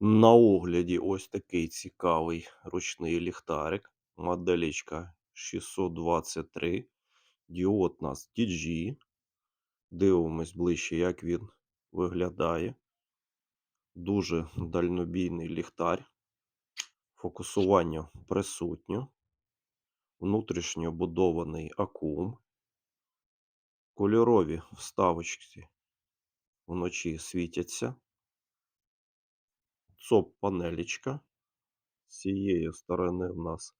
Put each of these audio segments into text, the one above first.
На огляді ось такий цікавий ручний ліхтарик. Моделічка 623. Діод у нас TG. Дивимось ближче, як він виглядає. Дуже дальнобійний ліхтар. Фокусування присутнє. Внутрішньо будований акум. Кольорові вставочки вночі світяться. ЦОП панелічка. З цієї сторони в нас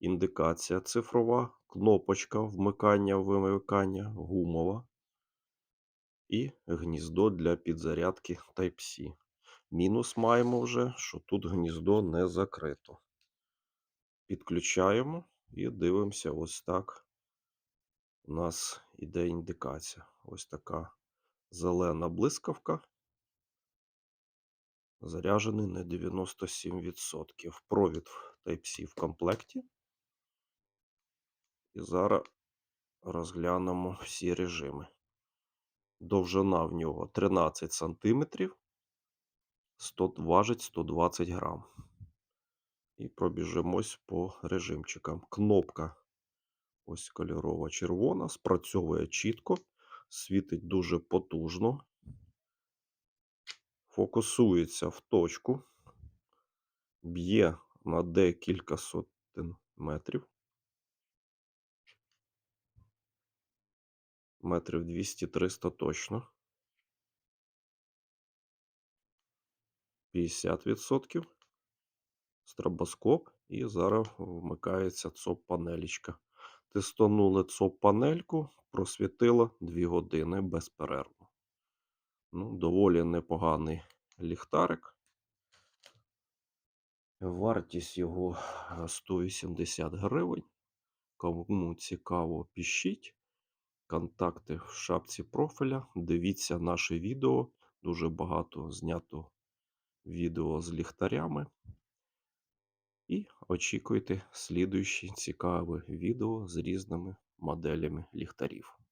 індикація цифрова, кнопочка вмикання-вимикання, гумова і гніздо для підзарядки Type-C. Мінус маємо вже, що тут гніздо не закрито. Підключаємо і дивимося, ось так. У нас іде індикація. Ось така зелена блискавка. Заряджений на 97%. Провід Type-C в комплекті. І зараз розглянемо всі режими. Довжина в нього 13 см, 100, важить 120 грам. І пробіжимось по режимчикам. Кнопка ось кольорова червона, спрацьовує чітко, світить дуже потужно, фокусується в точку, б'є на декілька сотень метрів. Метрів 200-300 точно. 50%. Стробоскоп. І зараз вмикається ЦОП-панелічка. Тестанули ЦОП-панельку, просвітило 2 години безперервно. Ну, доволі непоганий ліхтарик. Вартість його 180 гривень. Кому цікаво, пишіть. Контакти в шапці профіля. Дивіться наше відео. Дуже багато знято відео з ліхтарями. І очікуйте слідуючі цікаві відео з різними моделями ліхтарів.